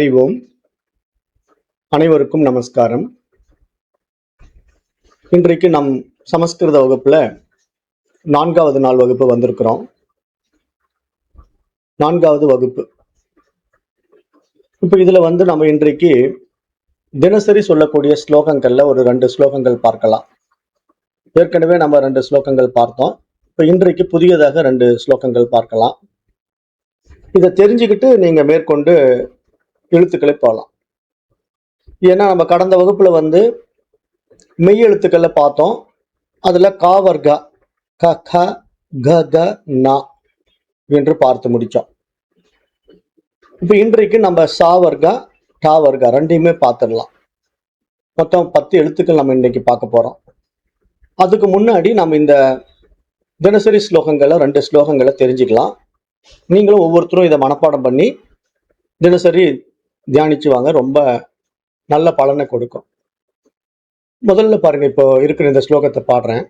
அறிவோம். அனைவருக்கும் நமஸ்காரம். இன்றைக்கு நம் சமஸ்கிருத வகுப்புல நான்காவது நாள் வகுப்பு வந்திருக்கிறோம். நான்காவது வகுப்பு. இப்போ இதுல வந்து நம்ம இன்றைக்கு தினசரி சொல்லக்கூடிய ஸ்லோகங்கள்ல ஒரு ரெண்டு ஸ்லோகங்கள் பார்க்கலாம். ஏற்கனவே நம்ம ரெண்டு ஸ்லோகங்கள் பார்த்தோம். இப்போ இன்றைக்கு புதியதாக ரெண்டு ஸ்லோகங்கள் பார்க்கலாம். இதை தெரிஞ்சுக்கிட்டு நீங்க மேற்கொண்டு எழுத்துக்களை போகலாம் ஏன்னா நம்ம கடந்த வகுப்புல வந்து மெய் எழுத்துக்களை பார்த்தோம். அதுல காவர்கா க க க க நா என்று பார்த்து முடித்தோம் இப்போ இன்றைக்கு நம்ம சாவர்கா டாவர்கா ரெண்டையுமே பார்த்துடலாம். மொத்தம் பத்து எழுத்துக்கள் நம்ம இன்றைக்கி பார்க்க போகிறோம் அதுக்கு முன்னாடி நம்ம இந்த தினசரி ஸ்லோகங்களை ரெண்டு ஸ்லோகங்களை தெரிஞ்சுக்கலாம். நீங்களும் ஒவ்வொருத்தரும் இதை மனப்பாடம் பண்ணி தினசரி தியானிச்சு வாங்க ரொம்ப நல்ல பலனை கொடுக்கும். முதல்ல பாருங்க இப்போ இருக்கிற இந்த ஸ்லோகத்தை பாடுறேன்.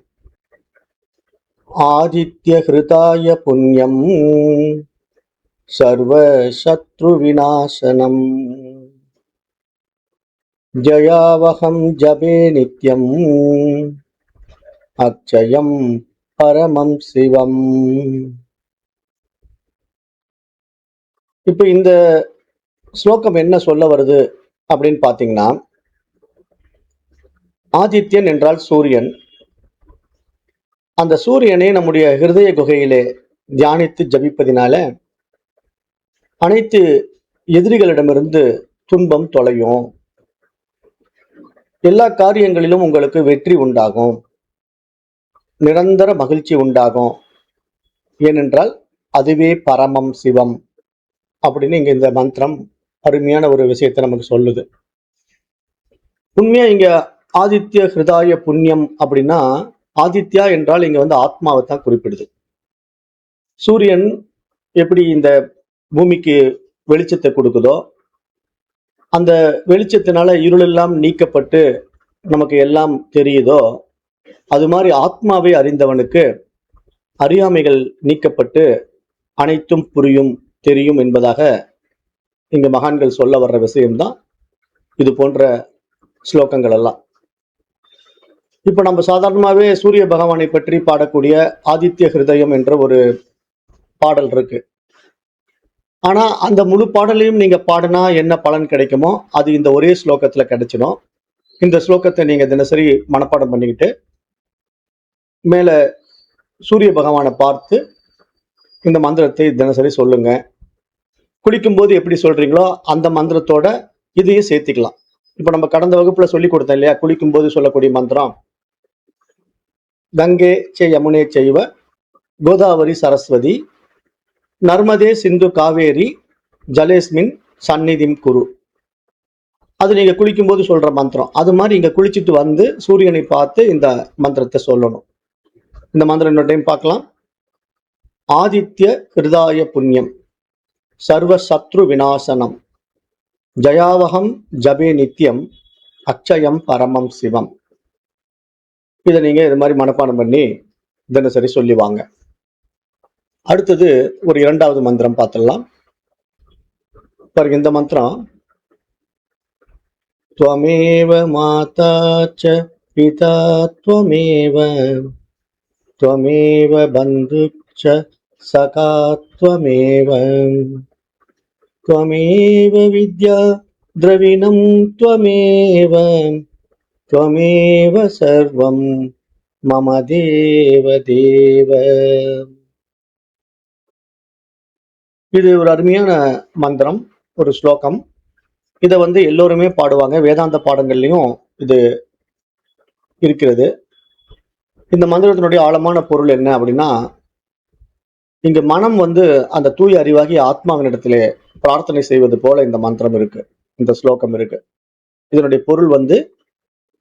ஆதித்ய ஹிருதாய புண்ணியம் சர்வ சத்ரு விநாசனம் ஜயாவகம் ஜபே நித்யம் அக்ஷயம் பரமம் சிவம். இப்போ இந்த ஸ்லோகம் என்ன சொல்ல வருது அப்படின்னு பார்த்தீங்கன்னா ஆதித்யன் என்றால் சூரியன். அந்த சூரியனை நம்முடைய ஹிருதய குகையிலே தியானித்து ஜபிப்பதினால அனைத்து எதிரிகளிடமிருந்து துன்பம் தொலையும். எல்லா காரியங்களிலும் உங்களுக்கு வெற்றி உண்டாகும். நிரந்தர மகிழ்ச்சி உண்டாகும். ஏனென்றால் அதுவே பரமம் சிவம். அப்படின்னு இங்க இந்த மந்திரம் அருமையான ஒரு விஷயத்தை நமக்கு சொல்லுது. உண்மையா இங்க ஆதித்ய ஹிருதாய புண்ணியம் அப்படின்னா ஆதித்யா என்றால் இங்க வந்து ஆத்மாவை தான் குறிப்பிடுது. சூரியன் எப்படி இந்த பூமிக்கு வெளிச்சத்தை கொடுக்குதோ அந்த வெளிச்சத்தினால இருளெல்லாம் நீக்கப்பட்டு நமக்கு எல்லாம் தெரியுதோ அது மாதிரி ஆத்மாவை அறிந்தவனுக்கு அறியாமைகள் நீக்கப்பட்டு அனைத்தும் புரியும் தெரியும் என்பதாக இங்க மகான்கள் சொல்ல வர்ற விஷயம்தான் இது போன்ற ஸ்லோகங்கள் எல்லாம். இப்ப நம்ம சாதாரணமாவே சூரிய பகவானை பற்றி பாடக்கூடிய ஆதித்ய ஹிருதயம் என்ற ஒரு பாடல் இருக்கு. ஆனா அந்த முழு பாடலையும் நீங்க பாடினா என்ன பலன் கிடைக்குமோ அது இந்த ஒரே ஸ்லோகத்துல கிடைச்சிடும். இந்த ஸ்லோகத்தை நீங்க தினசரி மனப்பாடம் பண்ணிக்கிட்டு மேல சூரிய பகவானை பார்த்து இந்த மந்திரத்தை தினசரி சொல்லுங்க. குளிக்கும்போது எப்படி சொல்றீங்களோ அந்த மந்திரத்தோட இதையும் சேர்த்துக்கலாம். இப்போ நம்ம கடந்த வகுப்புல சொல்லி கொடுத்தோம் இல்லையா? குளிக்கும்போது சொல்லக்கூடிய மந்திரம். கங்கே சே யமுனே செய்வ கோதாவரி சரஸ்வதி நர்மதே சிந்து காவேரி ஜலேஸ்மின் சந்நிதிம் குரு. அது நீங்கள் குளிக்கும்போது சொல்கிற மந்திரம். அது மாதிரி இங்கே குளிச்சுட்டு வந்து சூரியனை பார்த்து இந்த மந்திரத்தை சொல்லணும். இந்த மந்திரம் இன்னொரு டைம் பார்க்கலாம். ஆதித்ய ஹிருதாய புண்ணியம். சர்வ சத்ரு விநாசனம் ஜயாவகம் ஜபே நித்யம் அக்ஷயம் பரமம் சிவம் இதை நீங்க இது மாதிரி மனப்பாடம் பண்ணி தினசரி சொல்லி வாங்க அடுத்தது ஒரு இரண்டாவது மந்திரம் பார்த்துடலாம் பாருங்க இந்த மந்திரம் त्वमेव माता च पिता त्वमेव त्वमेव बन्धुश्च सखा त्वमेव त्वमेव विद्या द्रविणं त्वमेव त्वमेव सर्वं मम देव देव இது ஒரு அருமையான மந்திரம் ஒரு ஸ்லோகம் இதை வந்து எல்லோருமே பாடுவாங்க வேதாந்த பாடங்கள்லையும் இது இருக்கிறது இந்த மந்திரத்தினுடைய ஆழமான பொருள் என்ன அப்படின்னா இங்க மனம் வந்து அந்த தூய அறிவாகி ஆத்மாவினிடத்திலே பிரார்த்தனை செய்வது போல இந்த மந்திரம் இருக்கு இந்த ஸ்லோகம் இருக்கு. இதனுடைய பொருள் வந்து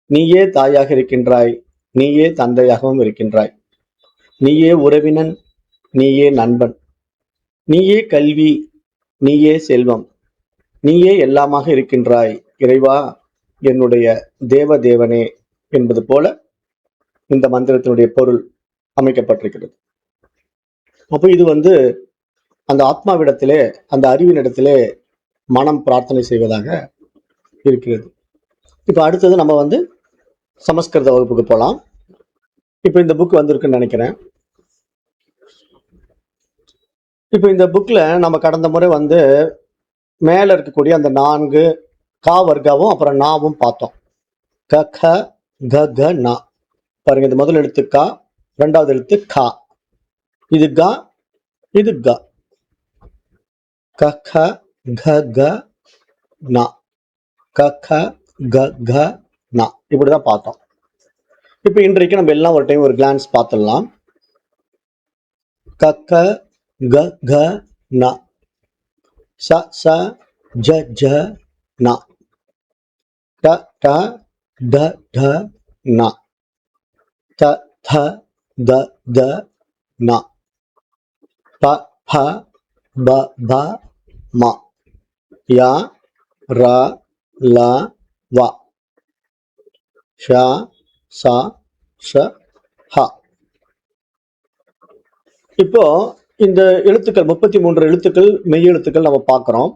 நீயே தாயாக இருக்கின்றாய் நீயே தந்தையாகவும் இருக்கின்றாய். நீயே உறவினன் நீயே நண்பன். நீயே கல்வி நீயே செல்வம். நீயே எல்லாமாக இருக்கின்றாய் இறைவா என்னுடைய தேவ தேவனே என்பது போல இந்த மந்திரத்தினுடைய பொருள் அமைக்கப்பட்டிருக்கிறது. அப்போ இது வந்து அந்த ஆத்மாவிடத்திலே அந்த அறிவினிடத்திலே மனம் பிரார்த்தனை செய்வதாக இருக்கிறது. இப்போ அடுத்தது நம்ம வந்து சமஸ்கிருத வகுப்புக்கு போகலாம் இப்போ இந்த புக் வந்திருக்குன்னு நினைக்கிறேன். இப்போ இந்த புக்கில் நம்ம கடந்த முறை வந்து மேலே இருக்கக்கூடிய அந்த நான்கு கா வர்க்காவும் அப்புறம் நாவும் பார்த்தோம். க க க க நா. பாருங்க இந்த முதல் எழுத்து கா ரெண்டாவது எழுத்து கா. இது க இது க. க க க க நா க க க க இப்படிதான் பார்த்தோம் இப்போ இன்றைக்கு நம்ம எல்லாம் ஒரு டைம் ஒரு கிளான்ஸ் பார்த்துடலாம் க க க க ந ச ச ஜ ஜ ந ட ட ட ட ந த த த த ந ப ப ப ப மா. யா ர ல வ. ஷ சா ஷ ஹ. இப்போ இந்த எழுத்துக்கள் முப்பத்தி மூன்று எழுத்துக்கள் மெய் எழுத்துக்கள் நம்ம பார்க்குறோம்.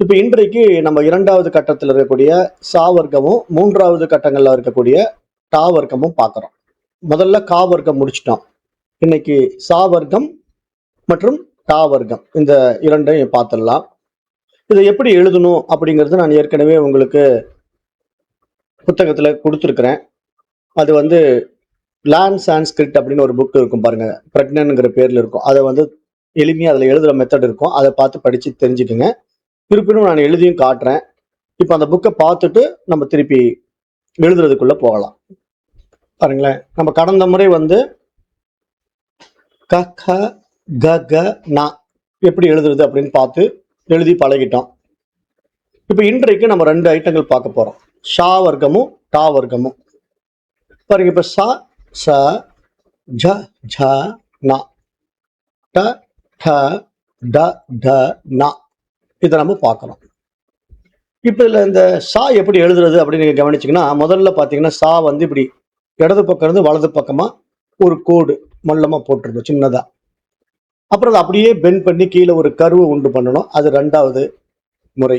இப்போ இன்றைக்கு நம்ம இரண்டாவது கட்டத்தில் இருக்கக்கூடிய சா வர்க்கமும் மூன்றாவது கட்டங்களில் இருக்கக்கூடிய டா வர்க்கமும் பார்க்குறோம். முதல்ல கா வர்க்கம் முடிச்சிட்டோம். இன்னைக்கு சா வர்க்கம் மற்றும் டா வர்க்கம். இந்த இரண்டையும் பார்த்துடலாம். இதை எப்படி எழுதணும் அப்படிங்கிறது நான் ஏற்கனவே உங்களுக்கு புத்தகத்தில் கொடுத்துருக்குறேன். அது வந்து லேண்ட் சான்ஸ்கிரிட் அப்படின்னு ஒரு புக் இருக்கும் பாருங்க. பிரக்னன்ங்கிற பேரில் இருக்கும். அதை வந்து எளிமையாக அதில் எழுதுகிற மெத்தட் இருக்கும். அதை பார்த்து படித்து தெரிஞ்சுக்குங்க. இருப்பினும் நான் எழுதியும் காட்டுறேன். இப்போ அந்த புக்கை பார்த்துட்டு நம்ம திருப்பி எழுதுறதுக்குள்ள போகலாம். பாருங்களேன். நம்ம கடந்த முறை வந்து க க க ந நா எப்படி எழுதுறது அப்படின்னு பார்த்து எழுதி பழகிட்டோம். இப்போ இன்றைக்கு நம்ம ரெண்டு ஐட்டங்கள் பார்க்க போகிறோம் ஷா வர்க்கமும் டா வர்க்கமும். பாருங்க இப்போ சா ச ஜ ஜ ந. ட ட ட ட ந. இதை நம்ம பார்க்கலாம் இப்போ இதில் இந்த சா எப்படி எழுதுறது அப்படின்னு நீங்கள் கவனிச்சிங்கன்னா முதல்ல பார்த்தீங்கன்னா சா வந்து இப்படி இடது பக்கம் இருந்து வலது பக்கமாக ஒரு கோடு மல்லமாக போட்டிருந்தோம் சின்னதாக அப்புறம் அதை அப்படியே பெண்ட் பண்ணி கீழே ஒரு கருவை உண்டு பண்ணணும். அது ரெண்டாவது முறை.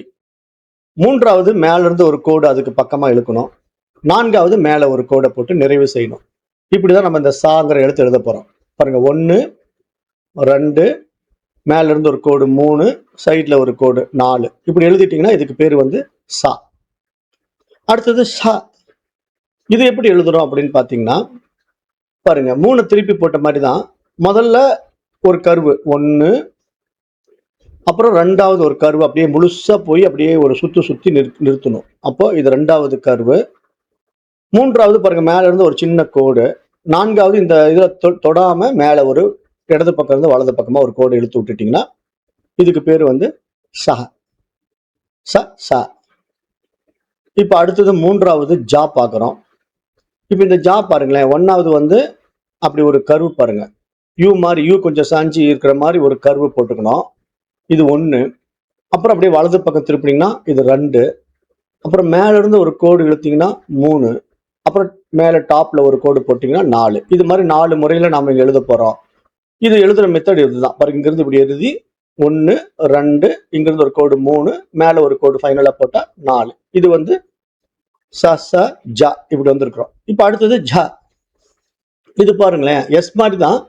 மூன்றாவது மேலேருந்து ஒரு கோடு அதுக்கு பக்கமாக இழுக்கணும். நான்காவது மேலே ஒரு கோடை போட்டு நிறைவு செய்யணும். இப்படி தான் நம்ம இந்த சாங்கிற எழுத்து எழுத போகிறோம் பாருங்க ஒன்று ரெண்டு மேலேருந்து ஒரு கோடு மூணு சைடில் ஒரு கோடு நாலு. இப்படி எழுதிட்டீங்கன்னா இதுக்கு பேர் வந்து சா. அடுத்தது சா. இது எப்படி எழுதுறோம் அப்படின்னு பார்த்தீங்கன்னா பாருங்கள் மூணு திருப்பி போட்ட மாதிரி தான் முதல்ல ஒரு கருவு ஒன்று அப்புறம் ரெண்டாவது ஒரு கருவு அப்படியே முழுசா போய் அப்படியே ஒரு சுற்றி சுத்தி நிறு நிறுத்தணும். அப்போ இது ரெண்டாவது கருவு. மூன்றாவது பாருங்க மேல இருந்து ஒரு சின்ன கோடு. நான்காவது இந்த இதுல தொ- தொடாம மேல ஒரு இடது பக்கம் இருந்து வலது பக்கமா ஒரு கோடு இழுத்து விட்டுட்டீங்கன்னா இதுக்கு பேர் வந்து சஹ ச ச. இப்போ அடுத்தது மூன்றாவது ஜா பார்க்குறோம் இப்போ இந்த ஜா பாருங்களேன் ஒன்னாவது வந்து அப்படி ஒரு கருவு பாருங்க. யூ மாதிரி யூ கொஞ்சம் சாஞ்சி இருக்கிற மாதிரி ஒரு கர்வு போட்டுக்கணும். இது ஒன்று அப்புறம் அப்படியே வலது பக்கம் திருப்பினீங்கன்னா இது ரெண்டு. அப்புறம் மேலேருந்து ஒரு கோடு இழுத்தீங்கன்னா மூணு. அப்புறம் மேலே டாப்பில் ஒரு கோடு போட்டிங்கன்னா நாலு. இது மாதிரி நாலு முறையில் நாம் இங்கே எழுத போகிறோம் இது எழுதுகிற மெத்தட் இதுதான். பாருங்க இங்கிருந்து இப்படி எழுதி ஒன்று ரெண்டு இங்கிருந்து ஒரு கோடு மூணு மேலே ஒரு கோடு ஃபைனலாக போட்டால் நாலு. இது வந்து ச ச ஜ இப்படி வந்திருக்கிறோம். இப்போ அடுத்தது ஜ. இது பாருங்களேன் எஸ் மாதிரி தான்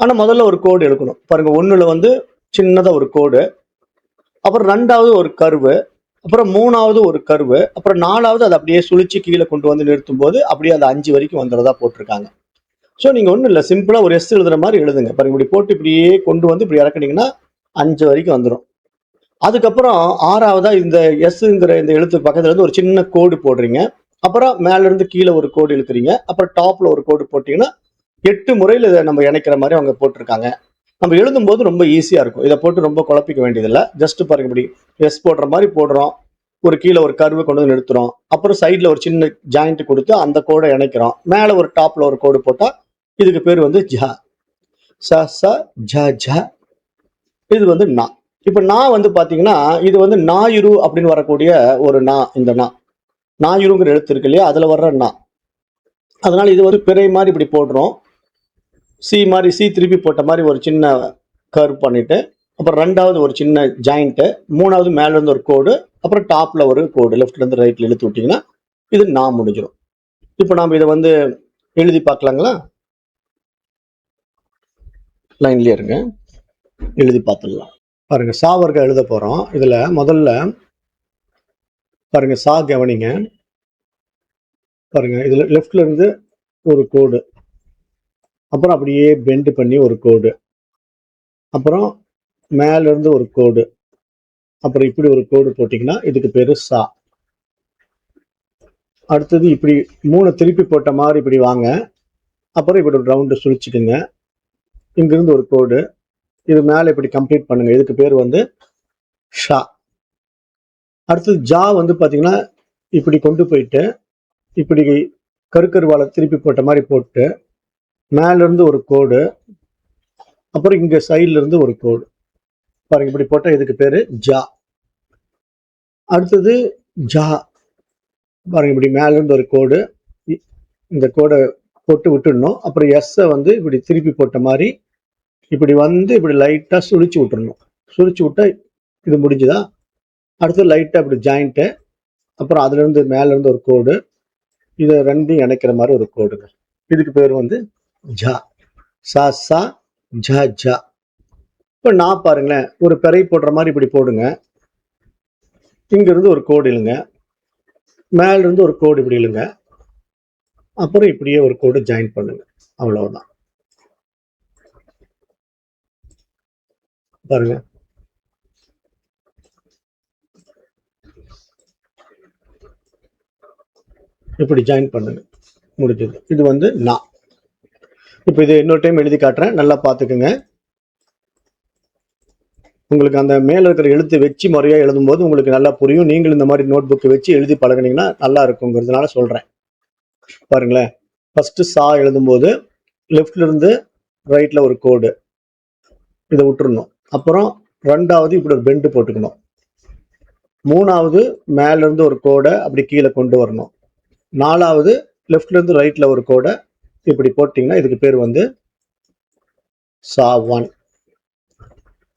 ஆனால் முதல்ல ஒரு கோடு எடுக்கணும். பாருங்க ஒன்றில் வந்து சின்னதாக ஒரு கோடு அப்புறம் ரெண்டாவது ஒரு கருவு அப்புறம் மூணாவது ஒரு கருவு அப்புறம் நாலாவது அதை அப்படியே சுழிச்சு கீழே கொண்டு வந்து நிறுத்தும் போது அப்படியே அது அஞ்சு வரைக்கும் வந்துடுறதா போட்டிருக்காங்க. ஸோ நீங்கள் ஒன்றும் இல்லை சிம்பிளாக ஒரு எஸ் எழுதுற மாதிரி எழுதுங்க. பாருங்க இப்படி போட்டு இப்படியே கொண்டு வந்து இப்படி இறக்குனீங்கன்னா அஞ்சு வரைக்கும் வந்துடும். அதுக்கப்புறம் ஆறாவதா இந்த எஸ்ங்கிற இந்த எழுத்து பக்கத்துல இருந்து ஒரு சின்ன கோடு போடுறீங்க. அப்புறம் மேல இருந்து கீழே ஒரு கோடு இழுக்கிறீங்க. அப்புறம் டாப்ல ஒரு கோடு போட்டீங்கன்னா எட்டு முறையில் இதை நம்ம இணைக்கிற மாதிரி அவங்க போட்டிருக்காங்க. நம்ம எழுதும்போது ரொம்ப ஈஸியாக இருக்கும். இதை போட்டு ரொம்ப குழப்பிக்க வேண்டியதில்லை. ஜஸ்ட் பாருங்க இப்படி எஸ் போடுற மாதிரி போடுறோம். ஒரு கீழே ஒரு கருவை கொண்டு வந்து நிறுத்துறோம். அப்புறம் சைடில் ஒரு சின்ன ஜாயிண்ட் கொடுத்து அந்த கோடை இணைக்கிறோம். மேலே ஒரு டாப்பில் ஒரு கோடு போட்டால் இதுக்கு பேர் வந்து ஜ. ச ச ஜ ஜ. இது வந்து நா. இப்போ நான் வந்து பார்த்தீங்கன்னா இது வந்து நாயுரு அப்படின்னு வரக்கூடிய ஒரு நா இந்த நா. நாயுருங்கிற எழுத்து இருக்கு இல்லையா? அதில் வர்ற நா. அதனால இது வந்து பிறை மாதிரி இப்படி போடுறோம். சி மாதிரி சி திருப்பி போட்ட மாதிரி ஒரு சின்ன கர்வ் பண்ணிட்டு அப்புறம் ரெண்டாவது ஒரு சின்ன ஜாயிண்ட்டு மூணாவது மேல இருந்து ஒரு கோடு அப்புறம் டாப்ல ஒரு கோடு லெஃப்ட்ல இருந்து ரைட்ல இழுத்து விட்டிங்கன்னா இது நான் முடிஞ்சிடும் இப்போ நாம் இதை வந்து எழுதி பார்க்கலாங்களா? லைன்லேயே இருங்க. எழுதி பார்த்துடலாம். பாருங்க சா வர்க்கம் எழுத போறோம். இதுல முதல்ல பாருங்க சா கவனிங்க. பாருங்க இதுல லெஃப்ட்ல இருந்து ஒரு கோடு. அப்புறம் அப்படியே பெண்ட் பண்ணி ஒரு கோடு. அப்புறம் மேலேருந்து ஒரு கோடு. அப்புறம் இப்படி ஒரு கோடு போட்டிங்கன்னா இதுக்கு பேர் சா. அடுத்தது இப்படி மூணு திருப்பி போட்ட மாதிரி இப்படி வாங்க. அப்புறம் இப்படி ஒரு ரவுண்டு சுழிச்சுக்குங்க. இங்கிருந்து ஒரு கோடு. இது மேலே இப்படி கம்ப்ளீட் பண்ணுங்க. இதுக்கு பேர் வந்து ஷா அடுத்தது ஜா வந்து பார்த்தீங்கன்னா இப்படி கொண்டு போயிட்டு இப்படி கருக்கருவாலை திருப்பி போட்ட மாதிரி போட்டு மேலேருந்து ஒரு கோடு அப்புறம் இங்கே சைட்லேருந்து ஒரு கோடு. பாருங்க இப்படி போட்டால் இதுக்கு பேர் ஜா. அடுத்தது ஜா. பாருங்க இப்படி மேலேருந்து ஒரு கோடு. இ- இந்த கோடை போட்டு விட்டுடணும். அப்புறம் எஸ்ஸை வந்து இப்படி திருப்பி போட்ட மாதிரி இப்படி வந்து இப்படி லைட்டாக சுழிச்சு விட்டுறணும். சுழிச்சு விட்டா இது முடிஞ்சுதா? அடுத்து லைட்டாக இப்படி ஜாயிண்ட்டு அப்புறம் அதுலேருந்து மேலேருந்து ஒரு கோடு. இதை ரெண்டையும் இணைக்கிற மாதிரி ஒரு கோடுங்க. இதுக்கு பேர் வந்து ஜா சா சா ஜா ஜா. இப்போ நான் பாருங்களேன் ஒரு பெரை போடுற மாதிரி இப்படி போடுங்க. இங்கேருந்து ஒரு கோடு இழுங்க. மேல இருந்து ஒரு கோடு இப்படி இழுங்க. அப்புறம் இப்படியே ஒரு கோடு ஜாயின் பண்ணுங்க. அவ்வளோதான் பாருங்க. இப்படி ஜாயின் பண்ணுங்க. முடிஞ்சது. இது வந்து நான் இப்போ இது இன்னொரு டைம் எழுதி காட்டுறேன். நல்லா பார்த்துக்குங்க. உங்களுக்கு அந்த மேலே இருக்கிற எழுத்து வச்சு முறையா எழுதும்போது உங்களுக்கு நல்லா புரியும். நீங்கள் இந்த மாதிரி நோட் புக்கு வச்சு எழுதி பழகுனீங்கன்னா நல்லா இருக்குங்கிறதுனால சொல்கிறேன் பாருங்களேன். ஃபஸ்ட்டு சா எழுதும்போது லெஃப்ட்லேருந்து ரைட்டில் ஒரு கோடு இதை விட்டுருணும் அப்புறம் ரெண்டாவது இப்படி ஒரு பெண்டு போட்டுக்கணும். மூணாவது மேலேருந்து ஒரு கோடை அப்படி கீழே கொண்டு வரணும். நாலாவது லெஃப்ட்லேருந்து ரைட்டில் ஒரு கோடை இப்படி போட்டிங்கன்னா இதுக்கு பேர் வந்து சா ஒன்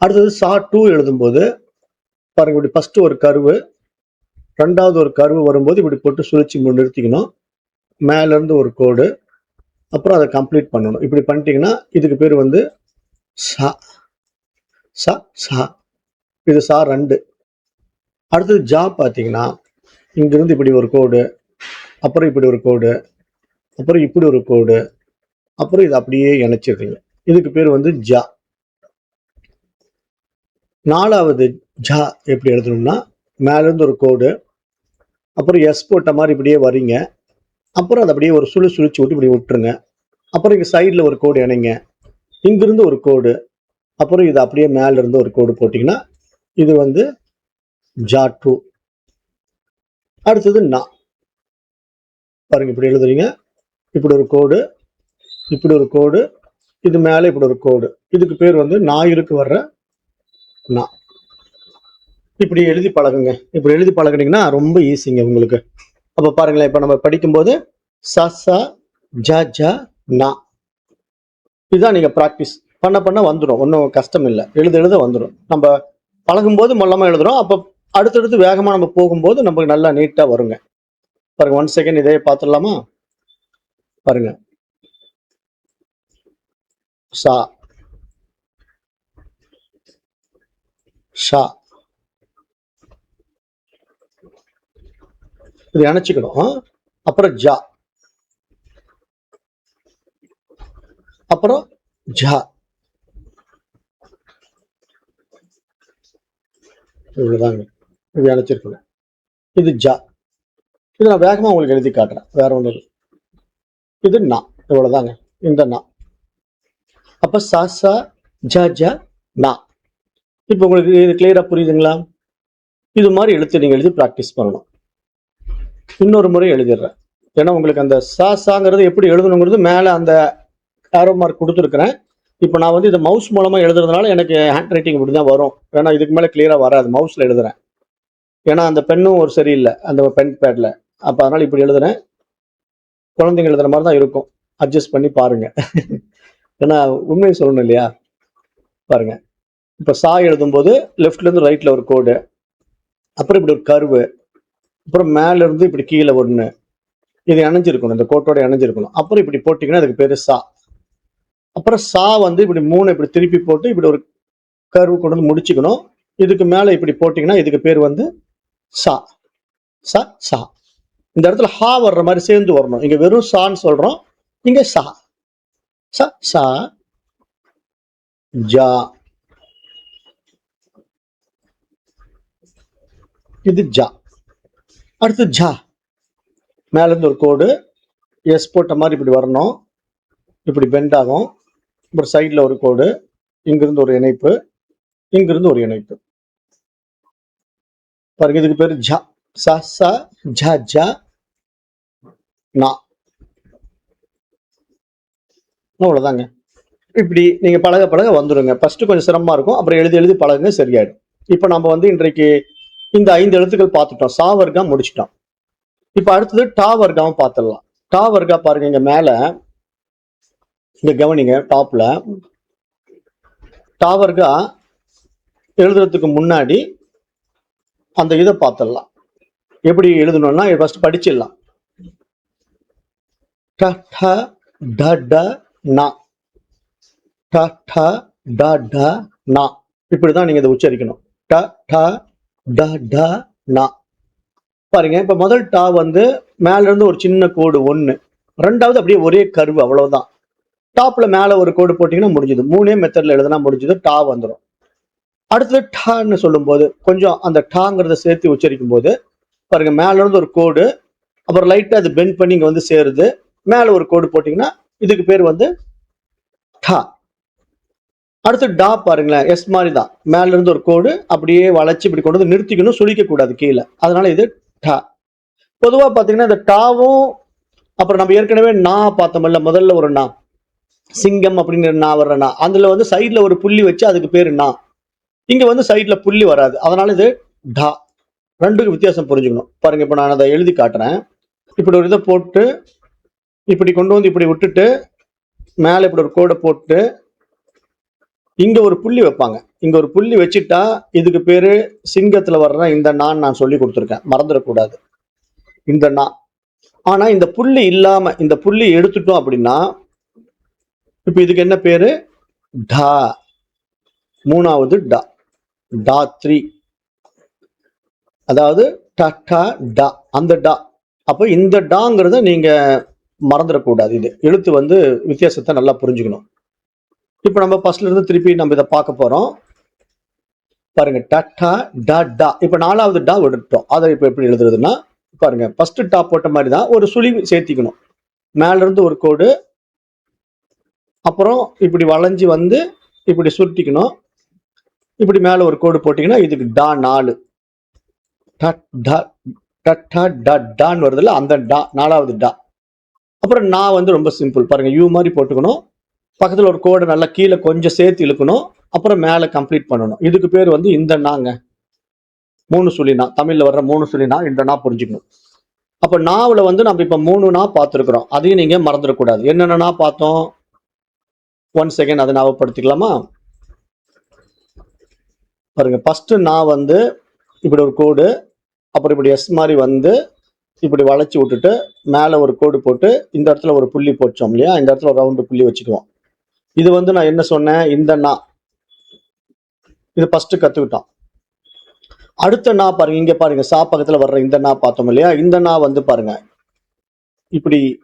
அடுத்தது சா டூ எழுதும்போது பாருங்க இப்படி ஃபர்ஸ்ட் ஒரு கருவு ரெண்டாவது ஒரு கருவு வரும்போது இப்படி போட்டு சுழிச்சு நிறுத்திக்கணும். மேலேருந்து ஒரு கோடு அப்புறம் அதை கம்ப்ளீட் பண்ணணும். இப்படி பண்ணிட்டீங்கன்னா இதுக்கு பேர் வந்து சா சா சா. இது சா ரெண்டு. அடுத்தது ஜா பார்த்தீங்கன்னா இங்கிருந்து இப்படி ஒரு கோடு அப்புறம் இப்படி ஒரு கோடு அப்புறம் இப்படி ஒரு கோடு அப்புறம் இது அப்படியே இணைச்சிடுறீங்க. இதுக்கு பேர் வந்து ஜா. நாலாவது ஜா எப்படி எழுதணும்னா மேலேருந்து ஒரு கோடு அப்புறம் எஸ் போட்ட மாதிரி இப்படியே வரீங்க அப்புறம் அதை அப்படியே ஒரு சுழி சுழிச்சு விட்டு இப்படி விட்டுருங்க. அப்புறம் இங்கே சைடில் ஒரு கோடு இணைங்க. இங்கிருந்து ஒரு கோடு அப்புறம் இது அப்படியே மேலேருந்து ஒரு கோடு போட்டிங்கன்னா இது வந்து ஜா டூ அடுத்தது நா. பாருங்க இப்படி எழுதுறீங்க. இப்படி ஒரு கோடு இப்படி ஒரு கோடு இது மேல இப்படி ஒரு கோடு. இதுக்கு பேர் வந்து ஞாயிறுக்கு வர்ற நா. இப்படி எழுதி பழகுங்க. இப்படி எழுதி பழகுனீங்கன்னா ரொம்ப ஈஸிங்க உங்களுக்கு. அப்ப பாருங்களேன் இப்ப நம்ம படிக்கும்போது ச ச ஜ ஜ நா. இதுதான் நீங்க ப்ராக்டிஸ் பண்ண பண்ண வந்துடும் ஒன்றும் கஷ்டம் இல்லை. எழுத எழுத வந்துடும் நம்ம பழகும்போது மொல்லமா எழுதுறோம். அப்போ அடுத்தடுத்து வேகமா நம்ம போகும்போது நமக்கு நல்லா நீட்டா வருங்க. பாருங்க ஒன் செகண்ட் இதே பார்த்துடலாமா? பாருங்க. சா. ஷா இது இணைச்சிக்கணும் அப்புறம் ஜா. அப்புறம் ஜா. இவ்வளவுதாங்க. இது இணைச்சிருக்கணும் இது ஜா. இது நான் வேகமா உங்களுக்கு எழுதி காட்டுறேன். வேற ஒன்று இது நா. இவ்வளவுதாங்க. இந்த நா. அப்ப சா சா ஜா நா. இப்போ உங்களுக்கு இது கிளியரா புரியுதுங்களா? இது மாதிரி எழுத்து நீங்க எழுதி ப்ராக்டிஸ் பண்ணணும். இன்னொரு முறை எழுதிடுறேன். ஏன்னா உங்களுக்கு அந்த சா சாங்கிறது எப்படி எழுதணுங்கிறது மேலே அந்த ஆரோ மார்க் கொடுத்துருக்குறேன். இப்போ நான் வந்து இதை மவுஸ் மூலமா எழுதுறதுனால எனக்கு ஹேண்ட் ரைட்டிங் இப்படி தான் வரும். ஏன்னா இதுக்கு மேலே கிளியராக வராது. மவுஸில் எழுதுறேன். ஏன்னா அந்த பென்னும் ஒரு சரியில்லை. அந்த பென் பேட்ல அப்போ அதனால இப்படி எழுதுறேன். குழந்தைங்க எழுதுற மாதிரி தான் இருக்கும். அட்ஜஸ்ட் பண்ணி பாருங்க. ஏன்னா உண்மையை சொல்லணும் இல்லையா? பாருங்க. இப்போ சா எழுதும்போது லெஃப்ட்ல இருந்து ரைட்ல ஒரு கோடு அப்புறம் இப்படி ஒரு கருவு அப்புறம் மேல இருந்து இப்படி கீழே ஒன்று இது இணைஞ்சிருக்கணும். இந்த கோட்டோட இணைஞ்சிருக்கணும். அப்புறம் இப்படி போட்டிங்கன்னா அதுக்கு பேரு சா. அப்புறம் சா வந்து இப்படி மூணு இப்படி திருப்பி போட்டு இப்படி ஒரு கருவு கொண்டு வந்து முடிச்சுக்கணும். இதுக்கு மேல இப்படி போட்டிங்கன்னா இதுக்கு பேர் வந்து சா. சா சா. இந்த இடத்துல ஹா வர்ற மாதிரி சேர்ந்து வரணும். இங்க வெறும் சான்னு சொல்றோம். இங்க சா. ச சா ஜா. இது ஜா. அடுத்து ஜா. மேல இருந்து ஒரு கோடு. எஸ் போட்ட மாதிரி இப்படி வரணும். இப்படி பெண்ட் ஆகும். அப்புறம் சைடில் ஒரு கோடு. இங்கிருந்து ஒரு இணைப்பு. இங்கிருந்து ஒரு இணைப்பு. பாருங்க இதுக்கு பேர் ஜா. ச சா ஜ ஜ. நா அவ்வளோதாங்க இப்படி நீங்க பழக பழக வந்துருங்க. ஃபஸ்ட்டு கொஞ்சம் சிரமமா இருக்கும். அப்புறம் எழுதி எழுதி பழகுங்க சரியாயிடும். இப்போ நம்ம வந்து இன்றைக்கு இந்த ஐந்து எழுத்துக்கள் பார்த்துட்டோம். சா முடிச்சிட்டோம். இப்போ அடுத்தது டா வர்க்காவும் பார்த்துடலாம். டா வர்க்கா பாருங்க இங்கே மேல இங்கே கவனிங்க டாப்ல டா வர்க்கா எழுதுறதுக்கு முன்னாடி அந்த இதை பார்த்துடலாம். எப்படி எழுதணும்னா ஃபர்ஸ்ட் படிச்சிடலாம். ட ட ட ட நா ட ட ட ட நா இப்படிதான் நீங்க இதை உச்சரிக்கணும். ட ட ட ட நா பாருங்க இப்ப முதல் டா வந்து மேல இருந்து ஒரு சின்ன கோடு ஒண்ணு. ரெண்டாவது அப்படியே ஒரே கருவு அவ்வளவுதான். டாப்ல மேல ஒரு கோடு போட்டீங்கன்னா முடிஞ்சது. மூணே மெத்தட்ல எழுதுனா முடிஞ்சது டா வந்துடும் அடுத்தது டான்னு சொல்லும்போது கொஞ்சம் அந்த டாங்கிறத சேர்த்து உச்சரிக்கும் போது பாருங்க மேல இருந்து ஒரு கோடு அப்புறம் லைட்டா அது பெண்ட் பண்ணி இங்க வந்து சேருது. மேல ஒரு கோடு போட்டீங்கன்னா இதுக்கு பேர் வந்து டா. அடுத்து டா பாருங்களேன். எஸ் மாதிரி தான் மேல இருந்து ஒரு கோடு அப்படியே வளைச்சு இப்படி கொண்டு வந்து நிறுத்திக்கணும் சுழிக்க கூடாது கீழே. அதனால இது டா. பொதுவா பாத்தீங்கன்னா இந்த டாவும் அப்புறம் நம்ம ஏற்கனவே நா பார்த்தோம்ல முதல்ல ஒரு நா. சிங்கம் அப்படிங்கிற நா வர்ற நா. அதுல வந்து சைடுல ஒரு புள்ளி வச்சு அதுக்கு பேரு நா. இங்க வந்து சைட்ல புள்ளி வராது. அதனால இது டா. ரெண்டுக்கு வித்தியாசம் புரிஞ்சுக்கணும். பாருங்க இப்ப நான் அதை எழுதி காட்டுறேன். இப்படி ஒரு இதை போட்டு இப்படி கொண்டு வந்து இப்படி விட்டுட்டு மேலே இப்படி ஒரு கோடை போட்டு இங்கே ஒரு புள்ளி வைப்பாங்க. இங்கே ஒரு புள்ளி வச்சுட்டா இதுக்கு பேர் சிங்கத்தில் வர்ற இந்த நான் நான் சொல்லி கொடுத்துருக்கேன். மறந்துடக்கூடாது. இந்த நா ஆனால் இந்த புள்ளி இல்லாமல் இந்த புள்ளி எடுத்துட்டோம் அப்படின்னா இப்போ இதுக்கு என்ன பேர்? டா. மூணாவது டா. டா த்ரீ. அதாவது ட ட டா. அந்த டா. அப்போ இந்த டாங்கிறத நீங்கள் மறந்துடக்கூடாது இது. எழுத்து வந்து வித்தியாசத்தை நல்லா புரிஞ்சுக்கணும். இப்போ நம்ம ஃபர்ஸ்ட்ல இருந்து திருப்பி நம்ம இதை பார்க்க போறோம். பாருங்க டட்டா டா டா இப்போ நாலாவது டா விட்டுட்டோம் அதை இப்போ எப்படி எழுதுறதுன்னா பாருங்க ஃபர்ஸ்ட் டா போட்ட மாதிரி தான் ஒரு சுழி சேர்த்திக்கணும். மேல இருந்து ஒரு கோடு அப்புறம் இப்படி வளைஞ்சு வந்து இப்படி சுருட்டிக்கணும். இப்படி மேல ஒரு கோடு போட்டீங்கன்னா இதுக்கு டா நாலு. டட் டா டட்டா டா டான்னு வருதுல்ல அந்த டா நாலாவது டா. அப்புறம் நான் வந்து ரொம்ப சிம்பிள் பாருங்கள் யூ மாதிரி போட்டுக்கணும். பக்கத்தில் ஒரு கோடை நல்லா கீழே கொஞ்சம் சேர்த்து இழுக்கணும். அப்புறம் மேலே கம்ப்ளீட் பண்ணணும். இதுக்கு பேர் வந்து இந்த நாங்க. மூணு சுழினா தமிழில் வர்ற மூணு சுழினா இந்த நா புரிஞ்சுக்கணும். அப்போ நாவில் வந்து நம்ம இப்போ மூணு நா பார்த்துருக்குறோம். அதையும் நீங்கள் மறந்துடக்கூடாது. என்னென்னா பார்த்தோம்? ஒன் செகண்ட் அதை ஞாபகப்படுத்திக்கலாமா? பாருங்க ஃபஸ்ட்டு நான் வந்து இப்படி ஒரு கோடு அப்புறம் இப்படி எஸ் மாதிரி வந்து இப்படி வளைச்சி விட்டுட்டு மேலே ஒரு கோடு போட்டு இந்த இடத்துல ஒரு புள்ளி போச்சோம் இல்லையா? இந்த இடத்துல ஒரு ரவுண்டு புள்ளி வச்சுக்குவோம். இது வந்து நான் என்ன சொன்னேன்? இந்த நா. இது ஃபஸ்ட்டு கற்றுக்கிட்டோம் அடுத்த நா பாருங்க இங்கே பாருங்க சா வர்ற இந்த நா பார்த்தோம் இல்லையா? இந்த நா வந்து பாருங்க. இப்படி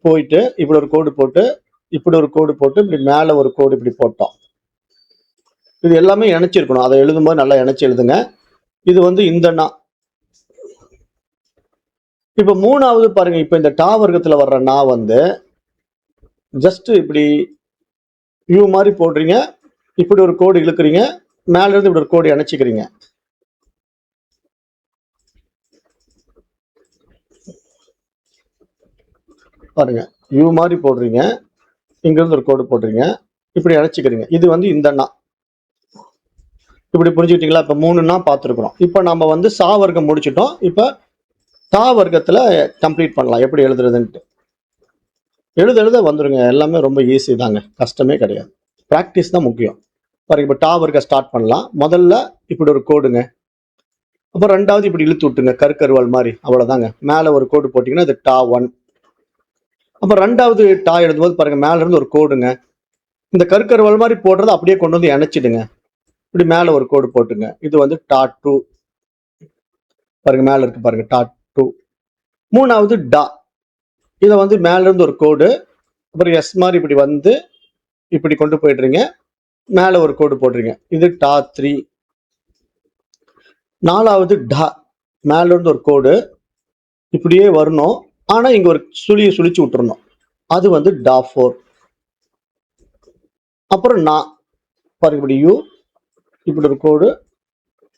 போயிட்டு இப்படி ஒரு கோடு போட்டு இப்படி ஒரு கோடு போட்டு இப்படி மேலே ஒரு கோடு இப்படி போட்டோம். இது எல்லாமே இணைச்சிருக்கணும். அதை எழுதும்போது நல்லா இணைச்சி எழுதுங்க. இது வந்து இந்த நா. இப்போ மூணாவது பாருங்க இப்போ இந்த டா வர்க்கத்தில் வர்ற நா வந்து ஜஸ்ட் இப்படி யூ மாதிரி போடுறீங்க இப்படி ஒரு கோடு இழுக்கிறீங்க மேல இருந்து இப்படி ஒரு கோடு அணைச்சிக்கிறீங்க. பாருங்க யூ மாதிரி போடுறீங்க இங்கிருந்து ஒரு கோடு போடுறீங்க இப்படி அழைச்சிக்கிறீங்க இது வந்து இந்த நா. இப்படி புரிஞ்சுக்கிட்டீங்களா? மூணு நா பார்த்துருக்குறோம். இப்போ நம்ம வந்து சா வர்க்கம் முடிச்சிட்டோம். இப்போ தா வர்க்கத்தில் கம்ப்ளீட் பண்ணலாம். எப்படி எழுதுறதுன்ட்டு. எழுத எழுத வந்துடுங்க எல்லாமே ரொம்ப ஈஸி தாங்க. கஷ்டமே கிடையாது. ப்ராக்டிஸ் தான் முக்கியம். பாருங்க இப்போ டா வர்க்க ஸ்டார்ட் பண்ணலாம். முதல்ல இப்படி ஒரு கோடுங்க. அப்புறம் ரெண்டாவது இப்படி இழுத்து விட்டுங்க கருக்கருவால் மாதிரி. அவ்வளோதாங்க மேலே ஒரு கோடு போட்டிங்கன்னா அது டா ஒன் அப்புறம் ரெண்டாவது டா எழுதும்போது பாருங்க மேலேருந்து ஒரு கோடுங்க. இந்த கருக்கருவால் மாதிரி போடுறத அப்படியே கொண்டு வந்து இணைச்சிடுங்க. இப்படி மேலே ஒரு கோடு போட்டுங்க. இது வந்து டா டூ பாருங்க மேலே இருக்கு பாருங்க டா டூ மூணாவது டா. இதை வந்து மேலேருந்து ஒரு கோடு அப்புறம் எஸ் மாதிரி இப்படி வந்து இப்படி கொண்டு போயிடுறீங்க. மேலே ஒரு கோடு போடுறீங்க. இது டா த்ரீ நாலாவது டா. மேலேருந்து ஒரு கோடு இப்படியே வரணும். ஆனா இங்க ஒரு சுழியை சுழிச்சு விட்டுறணும். அது வந்து டா ஃபோர் அப்புறம் நா. பாருங்க இப்படி யூ இப்படி ஒரு கோடு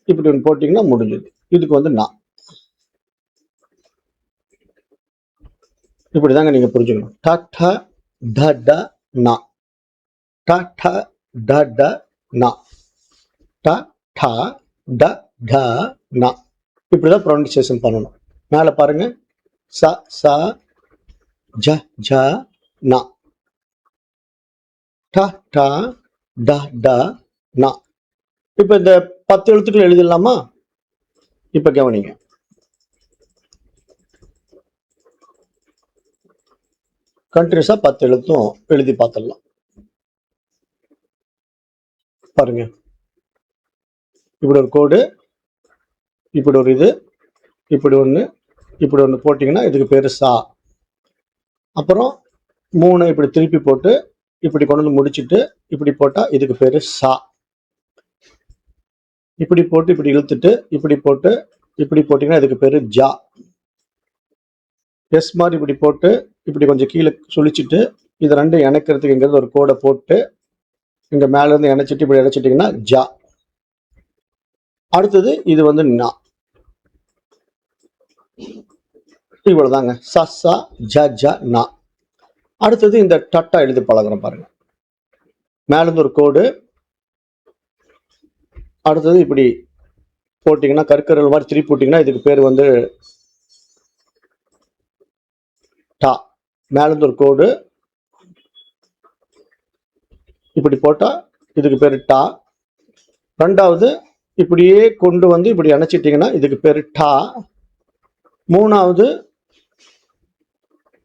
இப்படி ஒன்று போட்டிங்கன்னா முடிஞ்சது. இதுக்கு வந்து இப்படி இப்படிதாங்க நீங்க புரிஞ்சுக்கணும் ட ட ட ட நா ட ட ட ட நா ட ட ட ட நா இப்படிதான் ப்ரொனன்சியேஷன் பண்ணணும் மேலே பாருங்க ச ச ஜ ஜ நா ட ட ட ட நா இப்போ இந்த பத்து எழுத்துக்கள் எழுதிடலாமா இப்போ கவனிங்க கண்டினியூஸாக பத்து எழுத்தும் எழுதி பார்த்துடலாம். பாருங்க. இப்படி ஒரு கோடு இப்படி ஒரு இது இப்படி ஒன்று இப்படி ஒன்று போட்டிங்கன்னா இதுக்கு பேர் சா. அப்புறம் மூணு இப்படி திருப்பி போட்டு இப்படி கொண்டு வந்து முடிச்சுட்டு இப்படி போட்டால் இதுக்கு பேர் சா. இப்படி போட்டு இப்படி இழுத்துட்டு இப்படி போட்டு இப்படி போட்டிங்கன்னா இதுக்கு பேர் ஜா. எஸ் மாதிரி இப்படி போட்டு இப்படி கொஞ்சம் கீழே சுழிச்சிட்டு இது ரெண்டும் இணைக்கிறதுக்குங்கிறது ஒரு கோடை போட்டு இங்கே மேலேருந்து இணைச்சிட்டு இப்படி இணைச்சிட்டிங்கன்னா ஜா. அடுத்தது இது வந்து நா. இவ்வளோதாங்க ச சா ஜ ஜ நா. அடுத்தது இந்த டட்டா எழுதி பழகிறோம் பாருங்க. மேலேருந்து ஒரு கோடு. அடுத்தது இப்படி போட்டிங்கன்னா கற்கரல் மாதிரி திருப்பி போட்டிங்கன்னா இதுக்கு பேர் வந்து டா. மேலேருந்து ஒரு கோடு. இப்படி போட்டால் இதுக்கு பேர் டா. ரெண்டாவது இப்படியே கொண்டு வந்து இப்படி அணைச்சிட்டிங்கன்னா இதுக்கு பேர் டா. மூணாவது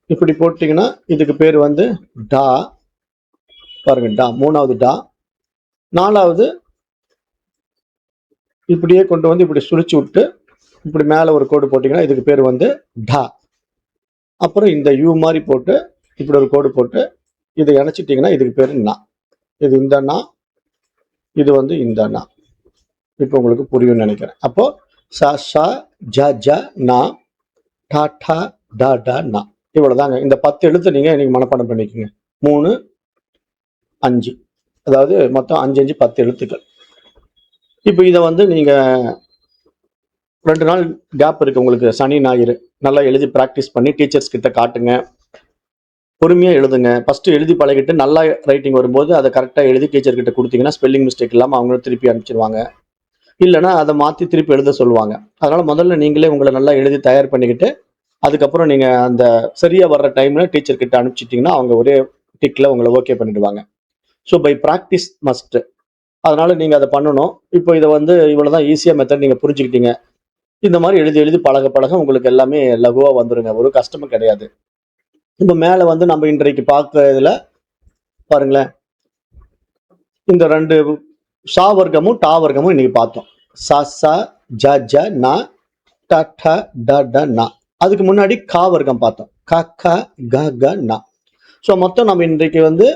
இப்படி போட்டிங்கன்னா இதுக்கு பேர் வந்து டா. பாருங்க டா. மூணாவது டா. நாலாவது இப்படியே கொண்டு வந்து இப்படி சுழிச்சு விட்டு இப்படி மேலே ஒரு கோடு போட்டிங்கன்னா இதுக்கு பேர் வந்து டா. அப்புறம் இந்த யூ மாதிரி போட்டு இப்படி ஒரு கோடு போட்டு இதை இணைச்சிட்டிங்கன்னா இதுக்கு பேர் நா. இது இந்த நா இது வந்து இந்த நா. இப்போ உங்களுக்கு புரியும்னு நினைக்கிறேன். அப்போ ச ச ஜ ஜ நா டா டா டா டா நா. இவ்வளவுதாங்க. இந்த பத்து எழுத்து நீங்கள் இன்னைக்கு மனப்பாடம் பண்ணிக்கோங்க. மூணு அஞ்சு. அதாவது மொத்தம் அஞ்சு அஞ்சு பத்து எழுத்துக்கள். இப்போ இதை வந்து நீங்கள் ரெண்டு நாள் கேப் இருக்கு உங்களுக்கு. சனி ஞாயிறு. நல்லா எழுதி ப்ராக்டிஸ் பண்ணி டீச்சர்ஸ் கிட்ட காட்டுங்க. பொறுமையாக எழுதுங்க. ஃபஸ்ட்டு எழுதி பழகிட்டு நல்லா ரைட்டிங் வரும்போது அதை கரெக்டாக எழுதி டீச்சர் கிட்ட கொடுத்தீங்கன்னா ஸ்பெல்லிங் மிஸ்டேக் இல்லாமல் அவங்களும் திருப்பி அனுப்பிச்சிருவாங்க. இல்லைன்னா அதை மாற்றி திருப்பி எழுத சொல்லுவாங்க. அதனால் முதல்ல நீங்களே உங்களை நல்லா எழுதி தயார் பண்ணிக்கிட்டு அதுக்கப்புறம் நீங்கள் அந்த சரியாக வர்ற டைமில் டீச்சர் கிட்ட அனுப்பிச்சிட்டிங்கன்னா அவங்க ஒரே டிக்கில் உங்களை ஓகே பண்ணிடுவாங்க. ஸோ பை ப்ராக்டிஸ் மஸ்ட்டு அதனால் நீங்கள் அதை பண்ணணும். இப்போ இதை வந்து இவ்வளோ தான் ஈஸியாக மெத்தட் நீங்கள் புரிஞ்சுக்கிட்டீங்க. இந்த மாதிரி எழுதி எழுதி பழக பழக உங்களுக்கு எல்லாமே லகுவா வந்துருங்க. ஒரு கஷ்டமும் கிடையாது. இப்போ மேல வந்து நம்ம இன்றைக்கு பார்க்கறதுல பாருங்களேன். இந்த ரெண்டு சா வர்க்கமும் டா வர்க்கமும் இன்னைக்கு பார்த்தோம். ச ச ஜ ஜ ந ட ட ட ட ந. அதுக்கு முன்னாடி கா வர்க்கம் பார்த்தோம். க க க க ந. ஸோ மொத்தம் நம்ம இன்றைக்கு வந்து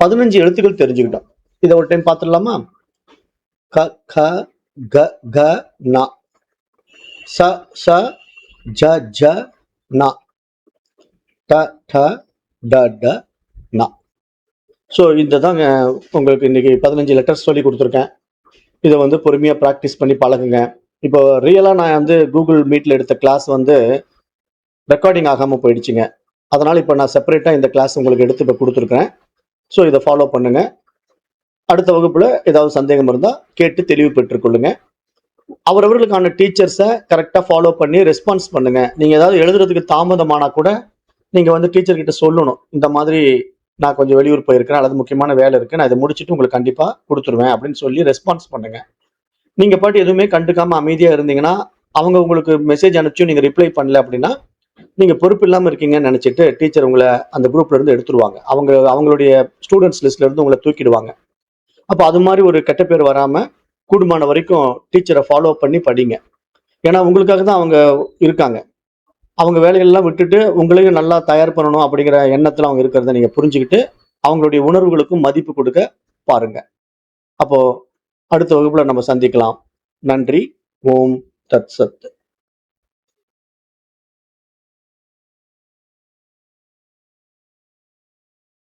பதினஞ்சு எழுத்துக்கள் தெரிஞ்சுக்கிட்டோம். இதை ஒரு டைம் பார்த்துடலாமா? க க க க ந. ச ச ஜ ஜ ந. ட ட ட ட ந. ஸோ இந்த தாங்க உங்களுக்கு இன்றைக்கி பதினஞ்சு லெட்டர்ஸ் சொல்லி கொடுத்துருக்கேன். இதை வந்து பொறுமையாக ப்ராக்டிஸ் பண்ணி பழகுங்க. இப்போ ரியலாக நான் வந்து கூகுள் மீட்டில் எடுத்த கிளாஸ் வந்து ரெக்கார்டிங் ஆகாமல் போயிடுச்சுங்க. அதனால் இப்போ நான் செப்பரேட்டாக இந்த கிளாஸ் உங்களுக்கு எடுத்து இப்போ கொடுத்துருக்கேன். ஸோ இதை ஃபாலோ பண்ணுங்கள் அடுத்த வகுப்பில் ஏதாவது சந்தேகம் இருந்தால் கேட்டு தெளிவு பெற்றுக்கொள்ளுங்க அவரவர்களுக்கான டீச்சர்ஸை கரெக்டாக ஃபாலோ பண்ணி ரெஸ்பான்ஸ் பண்ணுங்க. நீங்கள் ஏதாவது எழுதுறதுக்கு தாமதமானா கூட நீங்கள் வந்து டீச்சர்கிட்ட சொல்லணும். இந்த மாதிரி நான் கொஞ்சம் வெளியூர் போயிருக்கேன் அல்லது முக்கியமான வேலை இருக்கு. நான் இதை முடிச்சுட்டு உங்களுக்கு கண்டிப்பாக கொடுத்துருவேன் அப்படின்னு சொல்லி ரெஸ்பான்ஸ் பண்ணுங்க. நீங்கள் பாட்டு எதுவுமே கண்டுக்காமல் அமைதியாக இருந்தீங்கன்னா அவங்க உங்களுக்கு மெசேஜ் அனுப்பிச்சும் நீங்கள் ரிப்ளை பண்ணல அப்படின்னா நீங்கள் பொறுப்பு இல்லாமல் இருக்கீங்கன்னு நினைச்சிட்டு டீச்சர் உங்களை அந்த குரூப்லேருந்து எடுத்துருவாங்க. அவங்க அவங்களுடைய ஸ்டூடெண்ட்ஸ் லிஸ்ட்லேருந்து உங்களை தூக்கிடுவாங்க. அப்போ அது மாதிரி ஒரு கெட்ட பேர் வராமல் கூடுமான வரைக்கும் டீச்சரை ஃபாலோ பண்ணி படிங்க. ஏன்னா உங்களுக்காக தான் அவங்க இருக்காங்க. அவங்க வேலைகள்லாம் விட்டுட்டு உங்களையும் நல்லா தயார் பண்ணணும் அப்படிங்கிற எண்ணத்தில் அவங்க இருக்கிறத நீங்கள் புரிஞ்சுக்கிட்டு அவங்களுடைய உணர்வுகளுக்கும் மதிப்பு கொடுக்க பாருங்க. அப்போ அடுத்த வகுப்புல நம்ம சந்திக்கலாம். நன்றி. ஓம் தத் சத்து